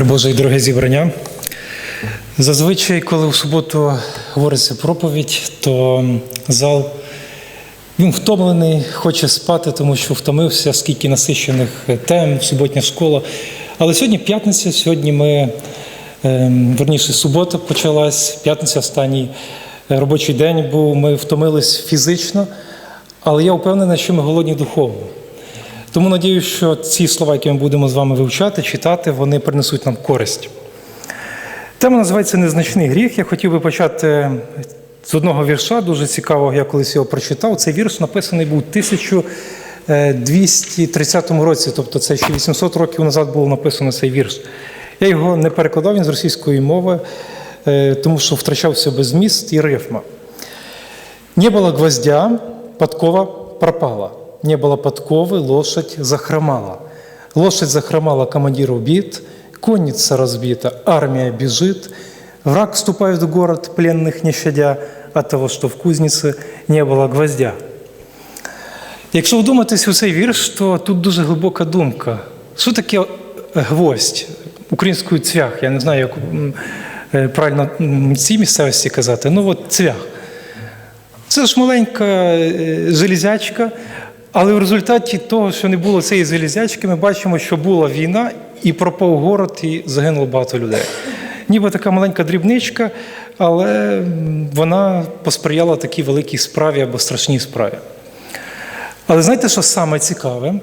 Мир Божий, дороге зібрання. Зазвичай, коли в суботу говориться проповідь, то зал він втомлений, хоче спати, тому що втомився, скільки насищених тем, суботня школа. Але сьогодні п'ятниця, сьогодні ми, ем, верніше, субота почалась, п'ятниця останній робочий день був, ми втомились фізично, але я впевнений, що ми голодні духовно. Тому надію, що ці слова, які ми будемо з вами вивчати, читати, вони принесуть нам користь. Тема називається Незначний гріх. Я хотів би почати з одного вірша, дуже цікавого, я колись його прочитав. Цей вірш написаний був у 1230 році, тобто це ще 800 років назад було написано цей вірш. Я його не перекладав, він з російської мови, е, тому що втрачався без зміст і рифма. Не было гвоздя, подкова пропала Не было подковы, лошадь захромала. Лошадь захромала, командир убит, конница разбита, армия бежит. Враг вступает в город, пленных не щадя, от того, що в кузниці не було гвоздя. Якщо вдуматись у цей вірш, то тут дуже глибока думка. Що таке гвоздь? Українською цвях. Я не знаю, як м, е, правильно м, цій місцевості казати. Ну, от цвях. Це ж маленька е, железячка, але в результаті того, що не було цієї железячки, ми бачимо, що була війна і пропав город, і загинуло багато людей. Ніби така маленька дрібничка, але вона посприяла такій великій справі або страшній справі. Але знаєте, що саме цікаве?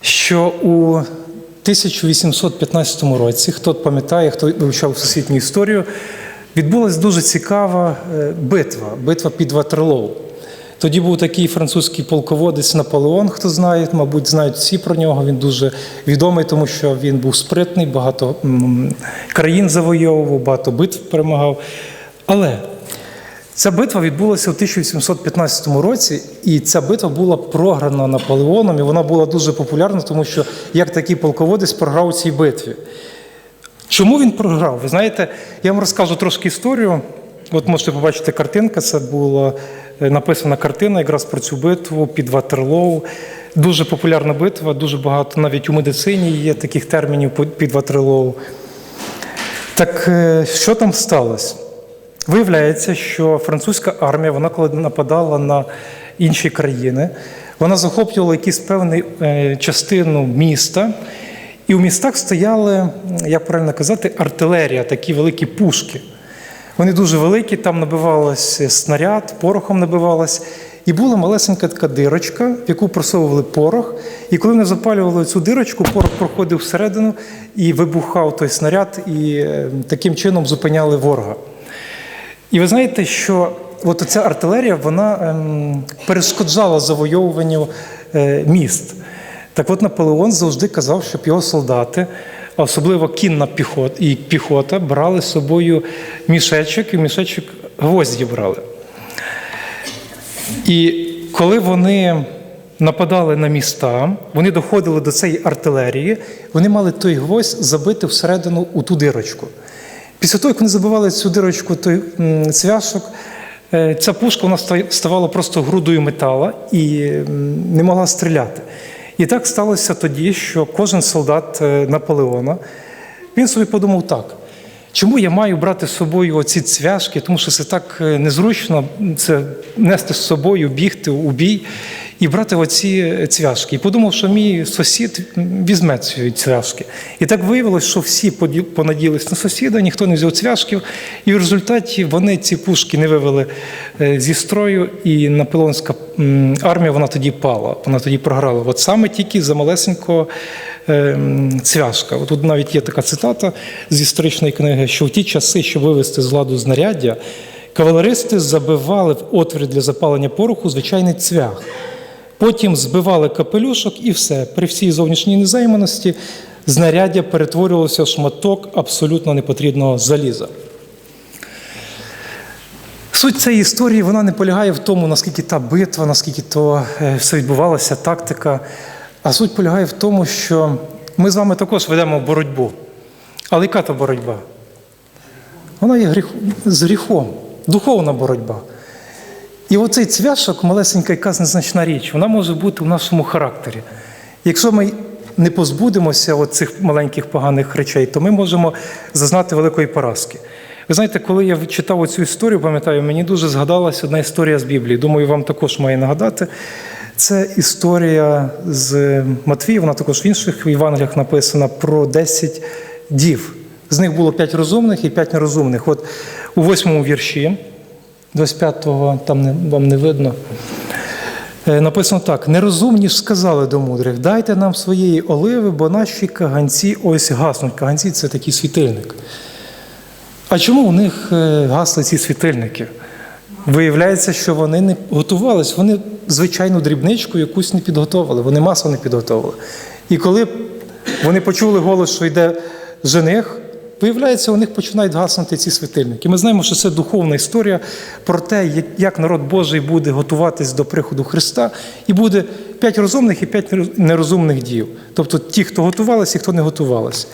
Що у 1815 році, хто пам'ятає, хто вивчав всесвітню історію, відбулася дуже цікава е, битва, битва під Ватерлоу. Тоді був такий французький полководець Наполеон, хто знає, мабуть, знають всі про нього. Він дуже відомий, тому що він був спритний, багато країн завойовував, багато битв перемагав. Але Ця битва відбулася у 1815 році, і ця битва була програна Наполеоном, і вона була дуже популярна, тому що як такий полководець програв у цій битві. Чому він програв? Ви знаєте, я вам розкажу трошки історію. От можете побачити картинка, це була написана картина якраз про цю битву під Ватерлоу. Дуже популярна битва, дуже багато навіть у медицині є таких термінів під Ватерлоу. Так е, що там сталося? Виявляється, що французька армія, вона коли нападала на інші країни, вона захоплювала якусь певну е, частину міста, і у містах стояли, як правильно казати, артилерія, такі великі пушки. Вони дуже великі, там набивалось снаряд, порохом набивалось. І була малесенька така дирочка, в яку просовували порох. І коли вони запалювали цю дирочку, порох проходив всередину і вибухав той снаряд, і е, таким чином зупиняли ворога. І ви знаєте, що от ця артилерія вона ем, перешкоджала завойовуванню е, міст. Так от Наполеон завжди казав, щоб його солдати, особливо кінна піхота і піхота, брали з собою мішечок, і мішечок гвозді брали. І коли вони нападали на міста, вони доходили до цієї артилерії, вони мали той гвоздь забити всередину у ту дирочку. Після того, як вони забивали цю дирочку, той цвяшок, е, ця пушка вона ставала просто грудою метала і не могла стріляти. І так сталося тоді, що кожен солдат е, Наполеона він собі подумав так. Чому я маю брати з собою оці цвяшки, тому що це так е, незручно це нести з собою, бігти у бій і брати оці цвяшки. І подумав, що мій сусід візьме ці цвяшки. І так виявилось, що всі понаділись на сусіда, ніхто не взяв цвяшків, і в результаті вони ці пушки не вивели е, зі строю, і наполеонська армія вона тоді пала, вона тоді програла. От саме тільки за малесенького ем, цвяшка. Тут навіть є така цитата з історичної книги, що в ті часи, щоб вивести з ладу знаряддя, кавалеристи забивали в отвір для запалення пороху звичайний цвях. Потім збивали капелюшок і все. При всій зовнішній незайманості знаряддя перетворювалося в шматок абсолютно непотрібного заліза. Суть цієї історії вона не полягає в тому, наскільки та битва, наскільки то е, все відбувалося, тактика. А суть полягає в тому, що ми з вами також ведемо боротьбу. Але яка то боротьба? Вона є гріх... з гріхом, духовна боротьба. І оцей цвяшок, малесенька якась незначна річ, вона може бути у нашому характері. Якщо ми не позбудемося цих маленьких поганих речей, то ми можемо зазнати великої поразки. Ви знаєте, коли я читав цю історію, пам'ятаю, мені дуже згадалась одна історія з Біблії. Думаю, вам також має нагадати. Це історія з Матвія, вона також в інших Євангеліях написана про 10 дів. З них було 5 розумних і 5 нерозумних. От у восьмому вірші, 25-го, там не, вам не видно. Е, Написано так: нерозумні ж сказали до мудрих, дайте нам своєї оливи, бо наші каганці ось гаснуть. Каганці це такий світильник. А чому у них е, гасли ці світильники? Виявляється, що вони не готувалися, вони звичайну дрібничку якусь не підготовили, вони масу не підготовили. І коли вони почули голос, що йде жених, виявляється, у них починають гаснути ці світильники. Ми знаємо, що це духовна історія про те, як- народ Божий буде готуватись до приходу Христа, і буде п'ять розумних і п'ять нерозумних дів. Тобто ті, хто готувалися і хто не готувалися.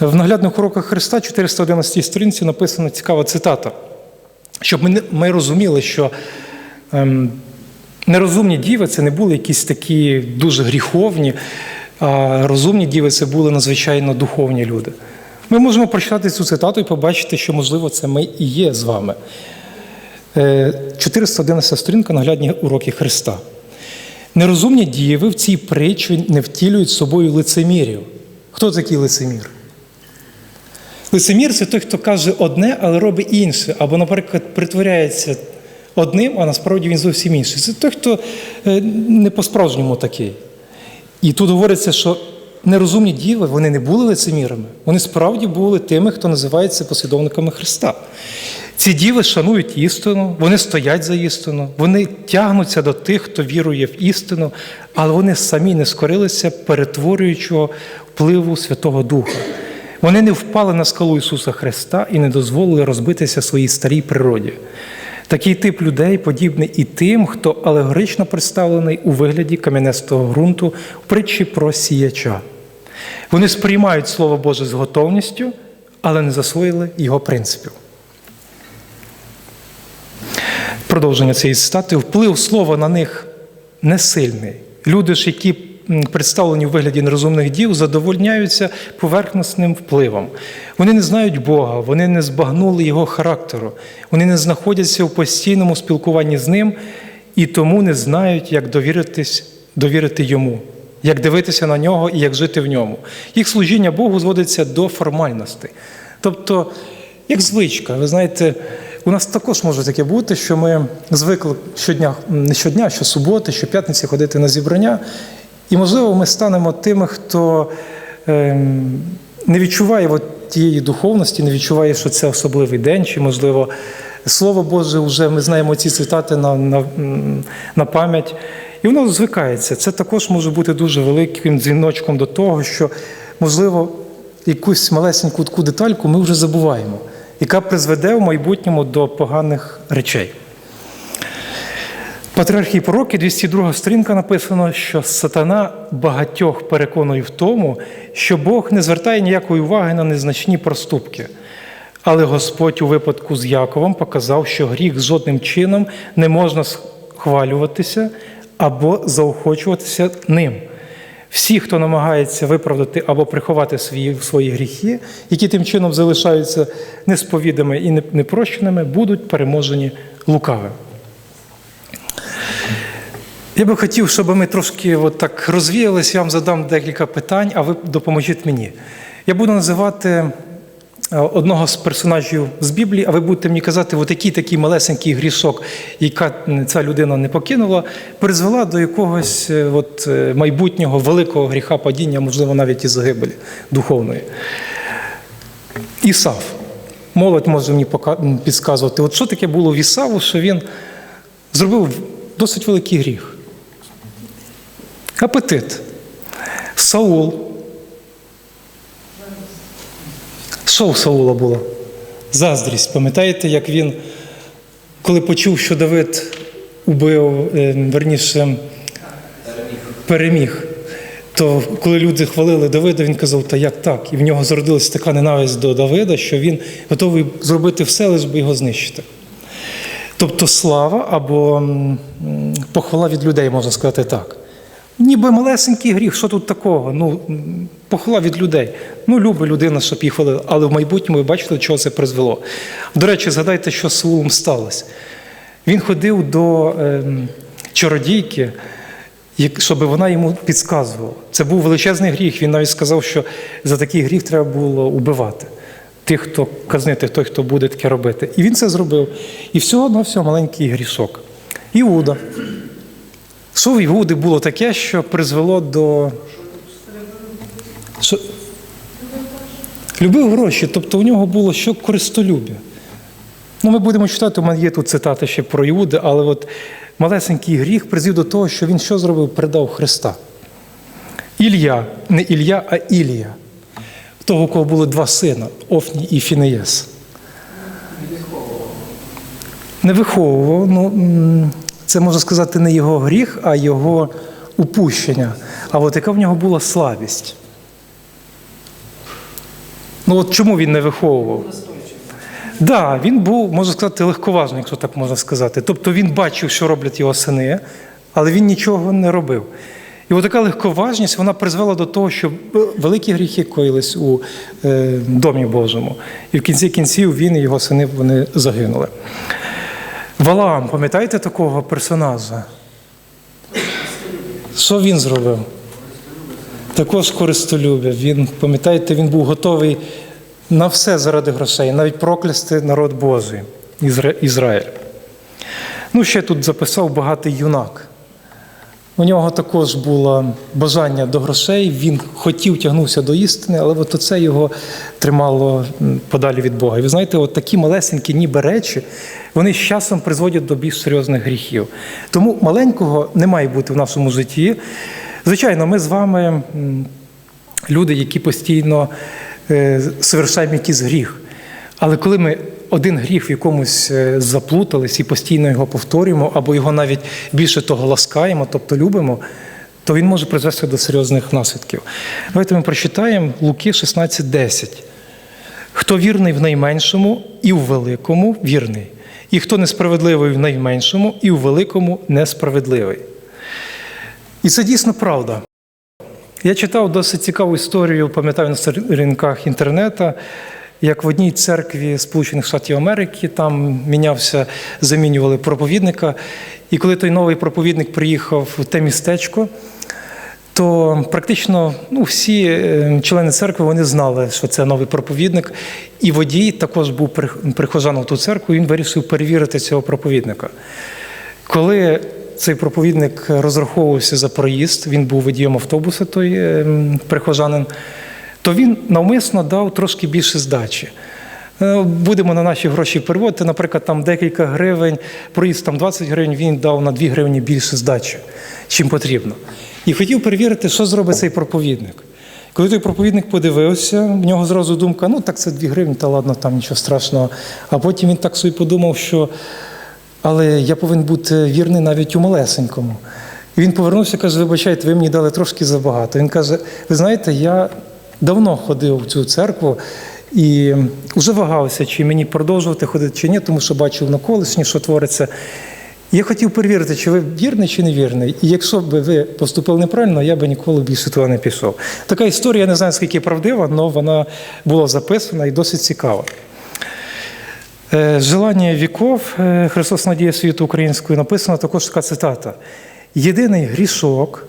В наглядних уроках Христа, 411 сторінці, написана цікава цитата, щоб ми, ми розуміли, що ем, нерозумні діви це не були якісь такі дуже гріховні, а розумні діви це були надзвичайно духовні люди. Ми можемо прочитати цю цитату і побачити, що, можливо, це ми і є з вами. Е, 411 сторінка наглядні уроки Христа. Нерозумні діви в цій притчі не втілюють собою лицемірів. Хто такий лицемір? Лицемір це той, хто каже одне, але робить інше. Або, наприклад, притворяється одним, а насправді він зовсім інший. Це той, хто е, не по-справжньому такий. І тут говориться, що нерозумні діви вони не були лицемірами, вони справді були тими, хто називається послідовниками Христа. Ці діви шанують істину, вони стоять за істину, вони тягнуться до тих, хто вірує в істину, але вони самі не скорилися перетворюючого впливу Святого Духа. Вони не впали на скалу Ісуса Христа і не дозволили розбитися своїй старій природі. Такий тип людей подібний і тим, хто алегорично представлений у вигляді кам'янистого ґрунту в притчі про сіяча. Вони сприймають Слово Боже з готовністю, але не засвоїли його принципів. Продовження цієї цитати. Вплив слова на них не сильний. Люди ж, які представлені у вигляді нерозумних дів, задовольняються поверхностним впливом. Вони не знають Бога, вони не збагнули Його характеру, вони не знаходяться у постійному спілкуванні з ним і тому не знають, як довіритись, довірити йому, як дивитися на нього і як жити в ньому. Їх служіння Богу зводиться до формальностей. Тобто, як звичка, ви знаєте, у нас також може таке бути, що ми звикли щодня, не щодня, що суботи, що п'ятниці ходити на зібрання, і, можливо, ми станемо тими, хто ем, не відчуває от тієї духовності, не відчуває, що це особливий день, чи, можливо, Слово Боже, вже ми знаємо ці цитати на, на, на пам'ять. І воно звикається. Це також може бути дуже великим дзвіночком до того, що, можливо, якусь малесеньку таку детальку ми вже забуваємо, яка призведе в майбутньому до поганих речей. Патріархії пророки, 202 сторінка написано, що сатана багатьох переконує в тому, що Бог не звертає ніякої уваги на незначні проступки. Але Господь у випадку з Яковом показав, що гріх жодним чином не можна схвалюватися або заохочуватися ним. Всі, хто намагається виправдати або приховати свої, свої гріхи, які тим чином залишаються несповідами і непрощеними, будуть переможені лукавим. Я би хотів, щоб ми трошки от так розвіялися, я вам задам декілька питань, а ви допоможіть мені. Я буду називати одного з персонажів з Біблії, а ви будете мені казати, от який такий малесенький грішок, яка ця людина не покинула, призвела до якогось е, от, е, майбутнього великого гріха падіння, можливо, навіть і загибелі духовної. Ісав. Молодь може мені підказувати, от що таке було в Ісаву, що він зробив досить великий гріх. Апетит. Саул. Що у Саула було? Заздрість. Пам'ятаєте, як він, коли почув, що Давид убив, е, верніше, переміг, то коли люди хвалили Давида, він казав, та як так? І в нього зародилася така ненависть до Давида, що він готовий зробити все, лише би його знищити. Тобто слава або похвала від людей, можна сказати так. Ніби малесенький гріх, що тут такого? Ну, похвала від людей. Ну, любить людина, щоб їх хвалили. Але в майбутньому ви бачите, до чого це призвело. До речі, згадайте, що з Саулом сталося. Він ходив до ем, чародійки, щоб вона йому підказувала. Це був величезний гріх. Він навіть сказав, що за такий гріх треба було убивати. Тих, хто казнити, той, хто буде таке робити. І він це зробив. І всього на всього маленький грішок. Іуда. Що в Іуди було таке, що призвело до. Любив гроші, тобто у нього було що користолюбя. Ну, ми будемо читати, у мене є тут цитати ще про Іуди, але от малесенький гріх призвів до того, що він що зробив? Передав Христа. Ілля, не Ілля, а Ілія. Того, у кого було два сина Офній і Фінеєс. Не виховував. Ну, м, це можна сказати не його гріх, а його упущення. А от яка в нього була слабість? Ну от чому він не виховував? Так, да, він був, можна сказати, легковажний, якщо так можна сказати. Тобто він бачив, що роблять його сини, але він нічого не робив. І така легковажність вона призвела до того, що великі гріхи коїлись у е, домі Божому. І в кінці кінців він і його сини вони загинули. Валаам, пам'ятаєте такого персонажа? Що він зробив? Також користолюбя. Він, пам'ятаєте, він був готовий на все заради грошей, навіть проклясти народ Божий, Ізра- Ізраїль. Ну, ще тут записав багатий юнак. У нього також було бажання до грошей, він хотів тягнувся до істини, але от це його тримало подалі від Бога. І ви знаєте, от такі малесенькі, ніби речі, вони з часом призводять до більш серйозних гріхів. Тому маленького не має бути в нашому житті. Звичайно, ми з вами люди, які постійно е, совершаємо якийсь гріх. Але коли ми один гріх в якомусь е, заплутались і постійно його повторюємо, або його навіть більше того ласкаємо, тобто любимо, то він може призвести до серйозних наслідків. Давайте ми прочитаємо Луки 16:10. Хто вірний в найменшому і в великому вірний, і хто несправедливий в найменшому і в великому несправедливий. І це дійсно правда. Я читав досить цікаву історію, пам'ятаю на сторінках інтернету, як в одній церкві Сполучених Штатів Америки там мінявся, замінювали проповідника. І коли той новий проповідник приїхав в те містечко, то практично ну, всі е, члени церкви вони знали, що це новий проповідник. І водій також був прих- прихожаном в ту церкву, і він вирішив перевірити цього проповідника. Коли цей проповідник розраховувався за проїзд, він був водієм автобуса, той е, прихожанин, то він навмисно дав трошки більше здачі. Е, Будемо на наші гроші переводити, наприклад, там декілька гривень, проїзд там 20 гривень, він дав на 2 гривні більше здачі, чим потрібно. І хотів перевірити, що зробить цей проповідник. Коли той проповідник подивився, в нього зразу думка, ну так це 2 гривні, та ладно, там нічого страшного. А потім він так собі подумав, що але я повинен бути вірний навіть у малесенькому. І він повернувся і каже: вибачайте, ви мені дали трошки забагато. Він каже: ви знаєте, я давно ходив в цю церкву і вже вагався, чи мені продовжувати ходити, чи ні, тому що бачив на колесні, що твориться. Я хотів перевірити, чи ви вірний, чи не вірний. І якщо б ви поступили неправильно, я би ніколи більше туди не пішов. Така історія, я не знаю, скільки правдива, але вона була записана і досить цікава. Е, Желання віков е, Христос Надія світу українською написана також така цитата: Єдиний грішок,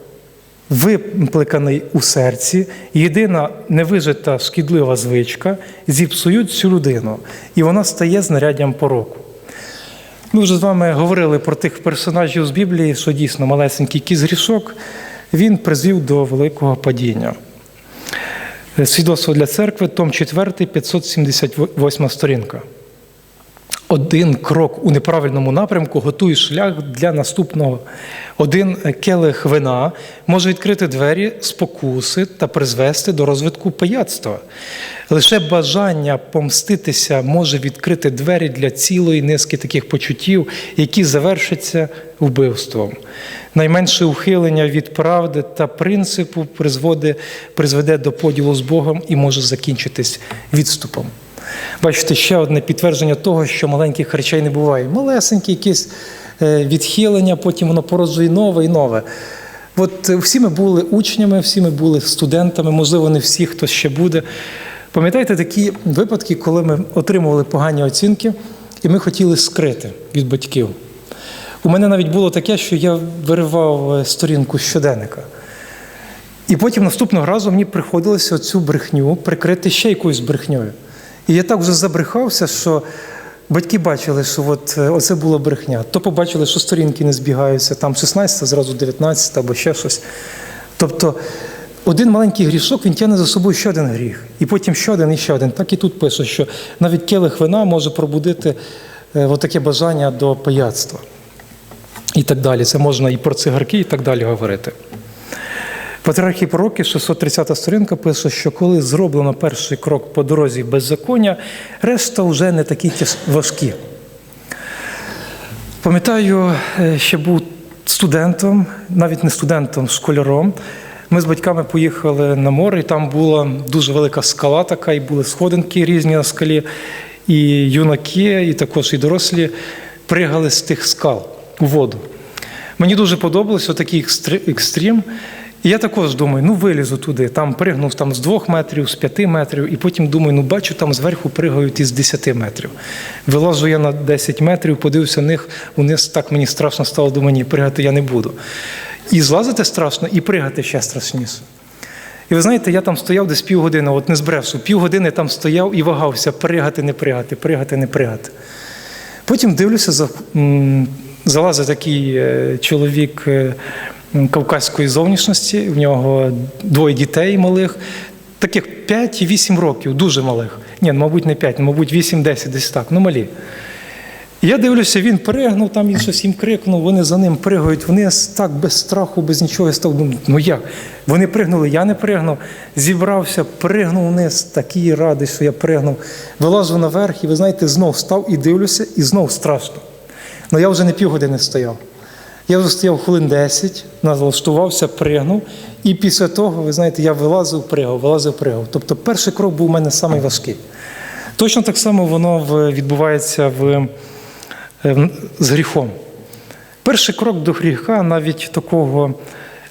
випликаний у серці, єдина невижита шкідлива звичка зіпсують цю людину, і вона стає знаряддям пороку. Ми вже з вами говорили про тих персонажів з Біблії, що дійсно малесенький якийсь грішок, він призвів до великого падіння. Свідоцтво для церкви, том 4, 578 сторінка. Один крок у неправильному напрямку готує шлях для наступного. Один келих вина може відкрити двері спокуси та призвести до розвитку пияцтва. Лише бажання помститися може відкрити двері для цілої низки таких почуттів, які завершаться вбивством. Найменше ухилення від правди та принципу призведе до поділу з Богом і може закінчитись відступом. Бачите, ще одне підтвердження того, що маленьких речей не буває. Малесенькі якісь е, відхилення, потім воно породжує нове і нове. От е, всі ми були учнями, всі ми були студентами, можливо, не всі, хто ще буде. Пам'ятаєте такі випадки, коли ми отримували погані оцінки, і ми хотіли скрити від батьків. У мене навіть було таке, що я виривав е, сторінку щоденника. І потім наступного разу мені приходилося цю брехню прикрити ще якоюсь брехньою. І я так вже забрехався, що батьки бачили, що от е, оце була брехня. То побачили, що сторінки не збігаються, там 16, зразу 19 або ще щось. Тобто один маленький грішок він тягне за собою ще один гріх, і потім ще один і ще один. Так і тут пише, що навіть келих вина може пробудити е, таке бажання до пияцтва. І так далі. Це можна і про цигарки, і так далі говорити. Патріархії пророки, 630 сторінка, пише, що коли зроблено перший крок по дорозі беззаконня, решта вже не такі важкі. Пам'ятаю, е, ще був студентом, навіть не студентом, школяром. Ми з батьками поїхали на море, і там була дуже велика скала така, і були сходинки різні на скалі. І юнаки, і також і дорослі пригали з тих скал у воду. Мені дуже подобався такий екстри- екстрім. І я також думаю, ну вилізу туди, там пригнув там, з двох метрів, з п'яти метрів, і потім думаю, ну бачу, там зверху пригають із 10 метрів. Вилажу я на 10 метрів, подивився них, униз так мені страшно стало, думаю, ні, пригати я не буду. І злазити страшно, і пригати ще страшніше. І ви знаєте, я там стояв десь півгодини, от не збрешу, півгодини там стояв і вагався, пригати, не пригати, пригати, не пригати. Потім дивлюся, залазить такий е, чоловік е, кавказької зовнішності, в нього двоє дітей малих, таких 5 і 8 років, дуже малих. Ні, ну, мабуть, не 5, мабуть, 8-10, десь так, ну малі. Я дивлюся, він пригнув, там він щось їм крикнув, вони за ним пригають вниз, так без страху, без нічого. Я став думати, ну як? Вони пригнули, я не пригнув. Зібрався, пригнув вниз, такий радий, що я пригнув. Вилазу наверх, і ви знаєте, знов став і дивлюся, і знов страшно. Ну я вже не півгодини стояв. Я вже стояв хвилин 10, налаштувався, пригнув. І після того, ви знаєте, я вилазив, пригав, вилазив, пригав. Тобто перший крок був у мене самий важкий. Точно так само воно відбувається в, е, з гріхом. Перший крок до гріха, навіть такого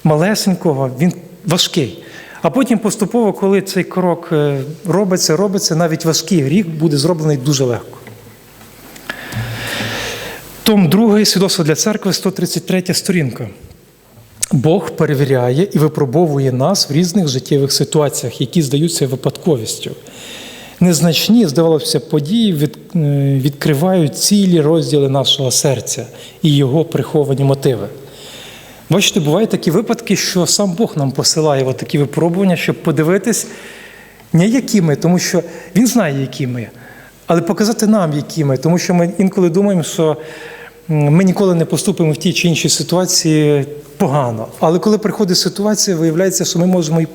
малесенького, він важкий. А потім поступово, коли цей крок е, робиться, робиться, навіть важкий гріх буде зроблений дуже легко. Том 2, свідоцтво для церкви, 133 сторінка. Бог перевіряє і випробовує нас в різних життєвих ситуаціях, які здаються випадковістю. Незначні, здавалося, події е, відкривають цілі розділи нашого серця і його приховані мотиви. Бачите, бувають такі випадки, що сам Бог нам посилає такі випробування, щоб подивитись, не які ми, тому що Він знає, які ми, але показати нам, які ми, тому що ми інколи думаємо, що ми ніколи не поступимо в тій чи іншій ситуації погано. Але коли приходить ситуація, виявляється, що ми можемо і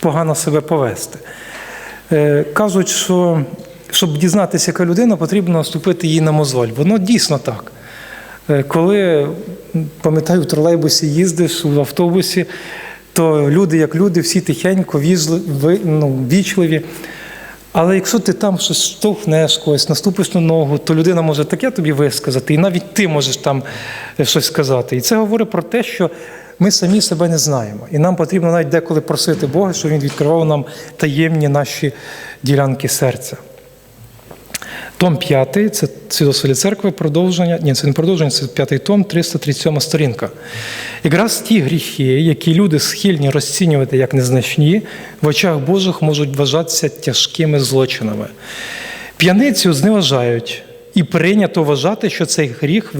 погано себе повести. Е, Кажуть, що щоб дізнатися, яка людина, потрібно наступити їй на мозоль. Воно дійсно так. Е, Коли, пам'ятаю, в тролейбусі їздиш в автобусі, то люди, як люди, всі тихенько, візли- ну, вічливі. Але якщо ти там щось штовхнеш когось, наступиш на ногу, то людина може таке тобі висказати, і навіть ти можеш там е, щось сказати. І це говорить про те, що ми самі себе не знаємо. І нам потрібно навіть деколи просити Бога, щоб Він відкривав нам таємні наші ділянки серця. Том 5, це свідоцтво церкви, продовження. Ні, це не продовження, це п'ятий том, 337 сторінка. Якраз ті гріхи, які люди схильні розцінювати як незначні, в очах Божих можуть вважатися тяжкими злочинами. П'яницю зневажають, і прийнято вважати, що цей гріх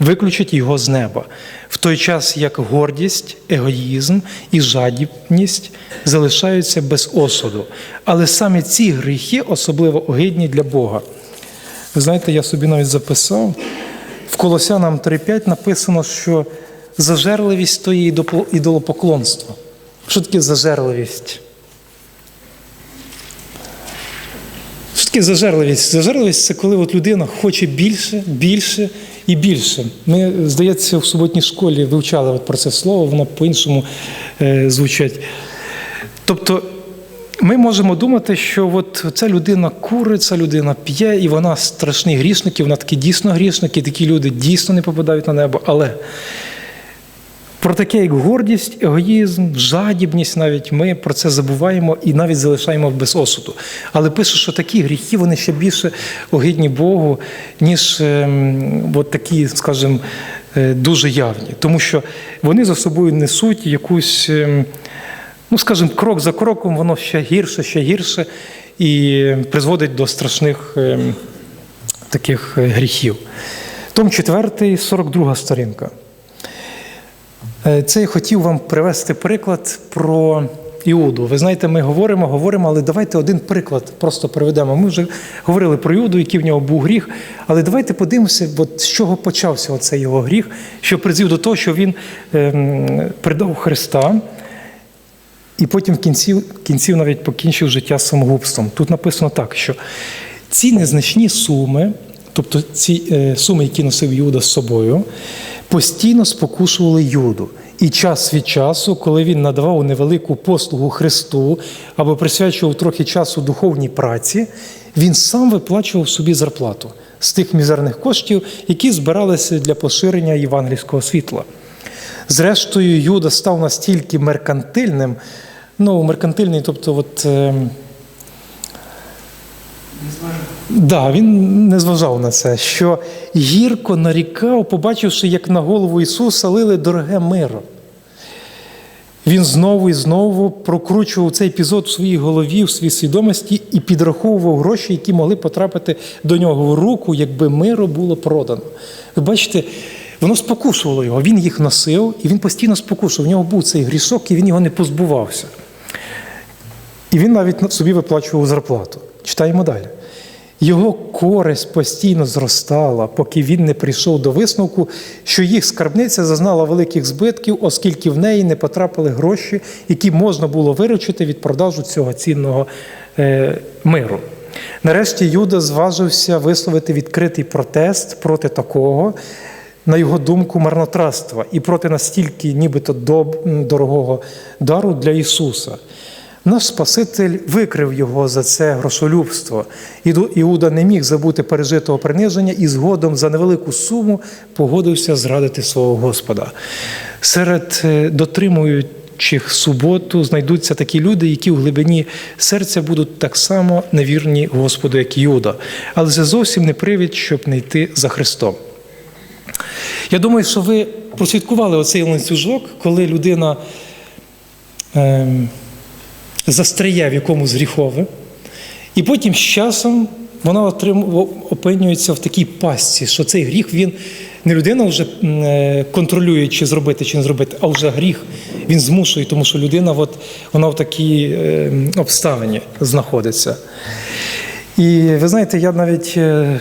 виключить його з неба, в той час як гордість, егоїзм і жадібність залишаються без осуду. Але саме ці гріхи особливо огидні для Бога. Ви знаєте, я собі навіть записав, в Колосянам 3.5 написано, що зажерливість то є ідолопоклонство. Що таке зажерливість? Таке зажерливість? Зажерливість це коли от людина хоче більше, більше і більше. Ми, здається, в суботній школі вивчали от про це слово, воно по-іншому е, звучить. Тобто ми можемо думати, що от ця людина курить, ця людина п'є, і вона страшний грішник, і вона такі дійсно грішники, такі люди дійсно не попадають на небо. Але Про таке, як гордість, егоїзм, жадібність, навіть ми про це забуваємо і навіть залишаємо без осуду. Але пише, що такі гріхи вони ще більше огидні Богу, ніж ем, от такі, скажімо, е, дуже явні. Тому що вони за собою несуть якусь, ем, ну скажімо, крок за кроком, воно ще гірше, ще гірше і призводить до страшних ем, таких е, гріхів. Том 4, 42 сторінка. Е, Це я хотів вам привести приклад про Іуду. Ви знаєте, ми говоримо, говоримо, але давайте один приклад просто приведемо. Ми вже говорили про Іуду, який в нього був гріх. Але давайте подивимося, от з чого почався оцей його гріх, що призвів до того, що він ем, предав Христа. І потім в кінці, кінців навіть покінчив життя самогубством. Тут написано так, що ці незначні суми, тобто ці е, суми, які носив Юда з собою, постійно спокушували Юду. І час від часу, коли він надавав невелику послугу Христу або присвячував трохи часу духовній праці, він сам виплачував собі зарплату з тих мізерних коштів, які збиралися для поширення євангельського світла. Зрештою, Юда став настільки меркантильним, ну, меркантильний, тобто, от, е, да, він не зважав на це, що гірко нарікав, побачивши, як на голову Ісуса лили дороге миро. Він знову і знову прокручував цей епізод в своїй голові, в своїй свідомості і підраховував гроші, які могли потрапити до нього в руку, якби миро було продано. Ви бачите, воно спокушувало його. Він їх носив, і він постійно спокушував. У нього був цей грішок, і він його не позбувався. І він навіть собі виплачував зарплату. Читаємо далі. Його користь постійно зростала, поки він не прийшов до висновку, що їх скарбниця зазнала великих збитків, оскільки в неї не потрапили гроші, які можна було виручити від продажу цього цінного е, миру. Нарешті Юда зважився висловити відкритий протест проти такого, на його думку, марнотратства і проти настільки, нібито дорогого дару для Ісуса. Наш Спаситель викрив його за це грошолюбство. Іуда не міг забути пережитого приниження і згодом за невелику суму погодився зрадити свого Господа. Серед е, дотримуючих суботу знайдуться такі люди, які в глибині серця будуть так само невірні Господу, як Іуда. Але це зовсім не привід, щоб не йти за Христом. Я думаю, що ви прослідкували оцей ланцюжок, коли людина. Ем, застряє в якомусь гріхове, і потім з часом вона отрим- опинюється в такій пастці, що цей гріх він не людина вже е, контролює, чи зробити, чи не зробити, а вже гріх він змушує, тому що людина от, вона в такій е, обставині знаходиться. І ви знаєте, я навіть е,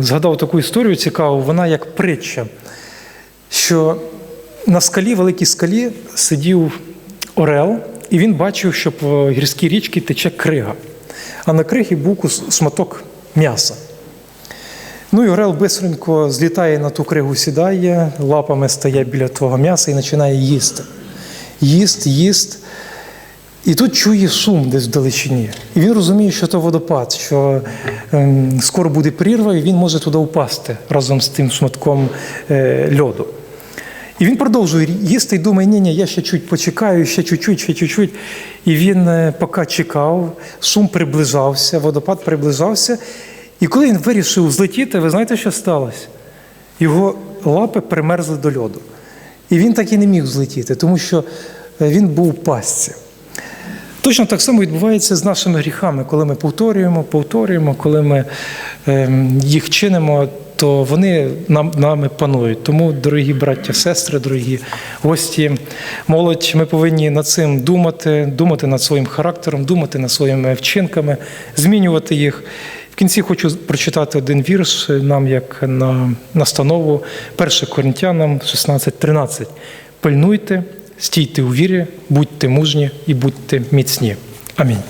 згадав таку історію цікаву, вона як притча, що на скалі, великій скалі, сидів орел, і він бачив, що по гірській річці тече крига. А на кригі був шматок м'яса. Ну і Орел бистренько злітає на ту кригу, сідає, лапами стає біля того м'яса і починає їсти. Їсть, їсть. І тут чує шум десь вдалечині. І він розуміє, що це водопад, що ем, скоро буде прірва, і він може туди впасти разом з тим шматком е, льоду. І він продовжує їсти і думає, ні, ні, я ще чуть почекаю, ще чуть-чуть, ще чуть-чуть. І він е, поки чекав, шум приближався, водопад приближався. І коли він вирішив злетіти, ви знаєте, що сталося? Його лапи примерзли до льоду. І він так і не міг злетіти, тому що е, він був у пастці. Точно так само відбувається з нашими гріхами, коли ми повторюємо, повторюємо, коли ми ем, їх чинимо, то вони нам, нами панують. Тому, дорогі браття, сестри, дорогі гості, молодь, ми повинні над цим думати, думати над своїм характером, думати над своїми вчинками, змінювати їх. В кінці хочу прочитати один вірш нам, як на настанову 1 Коринтянам 16.13. Пильнуйте, стійте у вірі, будьте мужні і будьте міцні. Амінь.